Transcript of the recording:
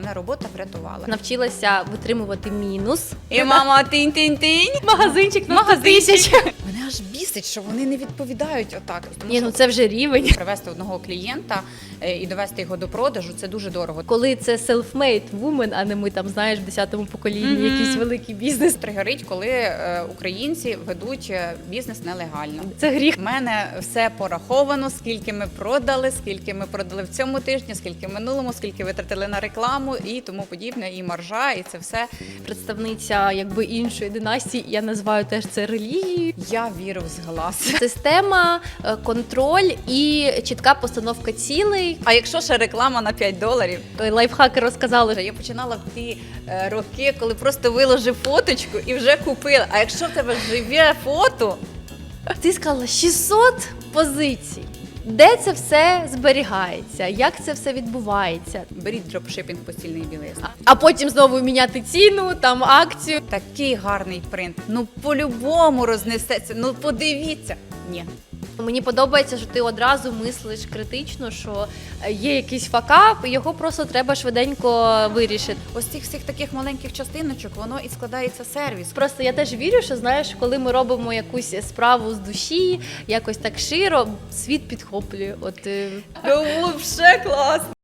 Мене робота врятувала. Навчилася витримувати мінус. І мама тинь-тинь-тинь. Магазинчик на 100 Магазинчик. тисяч. Мене аж бісить, що вони не відповідають отак. Тому Ні, що ну це вже рівень. привезти одного клієнта е, і довести його до продажу це дуже дорого. Коли це self-made woman, а не ми там знаєш в 10-му поколінні Мгм. якийсь великий бізнес. Тригерить, коли е, українці ведуть е, бізнес нелегально. Це гріх. У мене все пораховано, скільки ми продали, скільки ми продали в цьому тижні, скільки в минулому, скільки витратили на рекламу і тому подібне, і маржа, і це все. Представниця якби іншої династії. Я називаю теж це релігією. Я вірю в зглас. Система, е, контроль і чітка постановка цілей. А якщо ще реклама на 5 доларів, то лайфхаки розказали, я починала в ті е, роки, коли просто виложив фоточку і вже купила. А якщо в тебе живе фото, Ти сказала 600 позицій. Де це все зберігається? Як це все відбувається? беріть дропшипінг постільний білий. А потім знову міняти ціну, там акцію. Такий гарний принт. Ну по-любому рознесеться. Ну подивіться. Ні. Мені подобається, що ти одразу мислиш критично, що е, є якийсь факап, і його просто треба швиденько вирішити. Ось цих всіх таких маленьких частиночок, воно і складається сервіс. Просто я теж вірю, що знаєш, коли ми робимо якусь справу з душі, якось так широ, світ підхоплює. От е, Ну, взагалі класно.